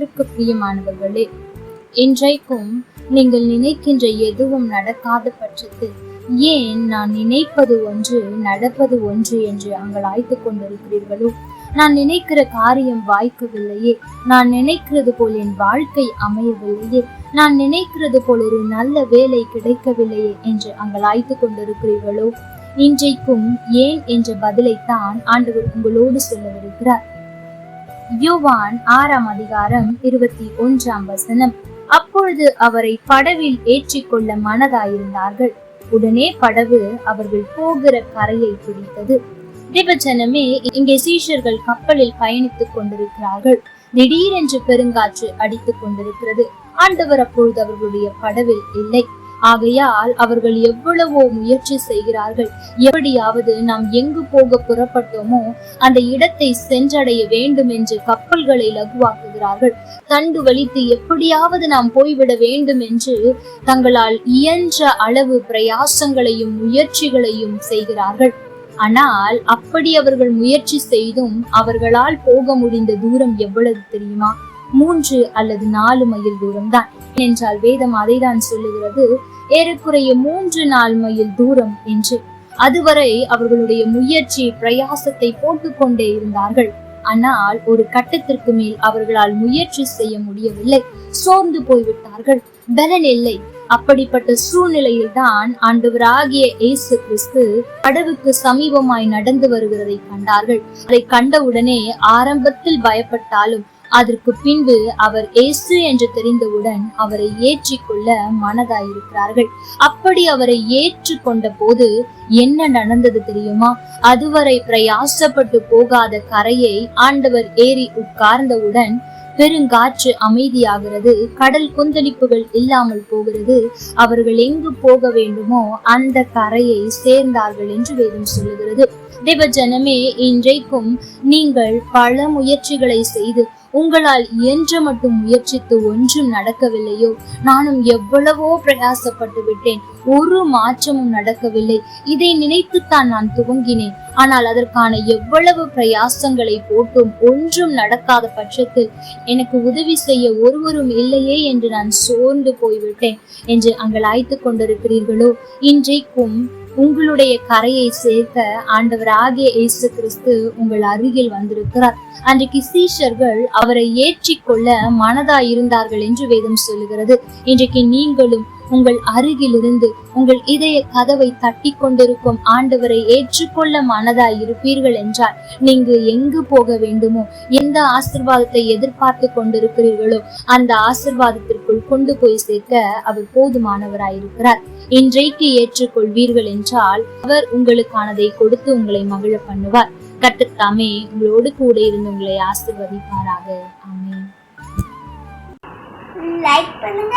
கர்த்தருக்கு பிரியமானவர்களே இன்றைக்கும் நீங்கள் நினைக்கின்ற எதுவும் நடக்காத பட்சத்தில் ஏன் நான் நினைப்பது ஒன்று நடப்பது ஒன்று என்று அங்கலாய்த்து கொண்டிருக்கிறீர்களோ? நான் நினைக்கிற காரியம் வாய்க்கவில்லையே நான் நினைக்கிறது போல் என் வாழ்க்கை அமையவில்லையே நான் நினைக்கிறது போல் ஒரு நல்ல வேலை கிடைக்கவில்லையே என்று அங்கலாய்த்து கொண்டிருக்கிறீர்களோ? இன்றைக்கும் ஏன் என்ற பதிலைத்தான் ஆண்டவர் உங்களோடு சொல்லவிருக்கிறார். யுவான் ஆறாம் அதிகாரம் இருபத்தி ஒன்றாம் வசனம். அப்பொழுது அவரை படவில் ஏற்றிக்கொள்ள மனதாயிருந்தார்கள். உடனே படவு அவர்கள் போகிற கரையை பிடித்தது. தேவஜனமே இங்கே சீஷர்கள் கப்பலில் பயணித்துக் கொண்டிருக்கிறார்கள். திடீரென்று பெருங்காற்று அடித்துக் கொண்டிருக்கிறது. ஆண்டவர் அப்பொழுது அவர்களுடைய படவில் இல்லை. ஆகையால் அவர்கள் எவ்வளவோ முயற்சி செய்கிறார்கள். எப்படியாவது நாம் எங்கு போக புறப்பட்டோமோ அந்த இடத்தை சென்றடைய வேண்டும் என்று கப்பல்களை லகுவாக்குகிறார்கள். தண்டு வலித்து எப்படியாவது நாம் போய்விட வேண்டும் என்று தங்களால் இயன்ற அளவு பிரயாசங்களையும் முயற்சிகளையும் செய்கிறார்கள். ஆனால் அப்படி அவர்கள் முயற்சி செய்தும் அவர்களால் போக முடிந்த தூரம் எவ்வளவு தெரியுமா? மூன்று அல்லது நாலு மைல் தூரம்தான். என்றால் வேதம் அதைதான் சொல்லுகிறது. ஏறக்குறைய மூன்று நாள் மைல் தூரம் என்று. அதுவரை அவர்களுடைய முயற்சி பிரயாசத்தை போட்டுக்கொண்டே இருந்தார்கள். ஆனால் ஒரு கட்டத்திற்கு மேல் அவர்களால் முயற்சி செய்ய முடியவில்லை. சோர்ந்து போய்விட்டார்கள். பலன் இல்லை. அப்படிப்பட்ட சூழ்நிலையில் தான் ஆண்டவராகிய இயேசு கிறிஸ்து கடவுக்கு சமீபமாய் நடந்து வருகிறதை கண்டார்கள். அதை கண்டவுடனே ஆரம்பத்தில் பயப்பட்டாலும் அதற்கு பின்பு அவர் இயேசு என்று தெரிந்தவுடன் அவரை ஏற்றிக்கொள்ள மனதாயிருக்கிறார்கள். அப்படி அவரை ஏற்றுக்கொண்ட போது என்ன நடந்தது தெரியுமா? அதுவரை பிரயாசப்பட்டு போகாத கரையை ஆண்டவர் ஏறி உட்கார்ந்தவுடன் பெருங்காற்று அமைதியாகிறது. கடல் கொந்தளிப்புகள் இல்லாமல் போகிறது. அவர்கள் எங்கு போக வேண்டுமோ அந்த கரையை சேர்ந்தார்கள் என்று வேதம் சொல்லுகிறது. தேவ ஜனமே இன்றைக்கும் நீங்கள் பல முயற்சிகளை செய்து உங்களால் இயன்ற மட்டும் முயற்சித்து ஒன்றும் நடக்கவில்லையோ? நானும் எவ்வளவோ பிரயாசப்பட்டு விட்டேன். ஒரு மாற்றமும் நடக்கவில்லை. இதை நினைத்துத்தான் நான் துவங்கினேன். ஆனால் அதற்கான எவ்வளவு பிரயாசங்களை போட்டும் ஒன்றும் நடக்காத பட்சத்தில் எனக்கு உதவி செய்ய ஒருவரும் இல்லையே என்று நான் சோர்ந்து போய்விட்டேன். என்று அங்கலாய்த்து கொண்டிருக்கிறீர்களோ? இன்றைக்கும் உங்களுடைய கரையை சேர்க்க ஆண்டவர் ஆகிய இயேசு கிறிஸ்து உங்கள் அருகில் வந்திருக்கிறார். அன்றைக்கு சீஷர்கள் அவரை ஏற்றிக்கொள்ள மனதாய் இருந்தார்கள் என்று வேதம் சொல்லுகிறது. இன்றைக்கு நீங்களும் உங்கள் அருகிலிருந்து உங்கள் இதய கதவை தட்டி கொண்டிருக்கும் ஆண்டவரை ஏற்றுக்கொள்ள மனதாய் இருப்பீர்கள் என்றால் நீங்க எங்கு போக வேண்டுமோ எந்த ஆசிர்வாதத்தை எதிர்பார்த்து கொண்டிருக்கிறீர்களோ அந்த ஆசிர்வாதத்திற்குள் கொண்டு போய் சேர்க்க அவர் போதுமானவராயிருக்கிறார். இன்றைக்கு ஏற்றுக்கொள்வீர்கள் என்றால் அவர் உங்களுக்கானதை கொடுத்து உங்களை மகிழ பண்ணுவார். கட்டுத்தாமே உங்களோடு கூட இருந்து உங்களை ஆசிர்வதிப்பாராக. ஆமே லைக் பண்ணுங்க.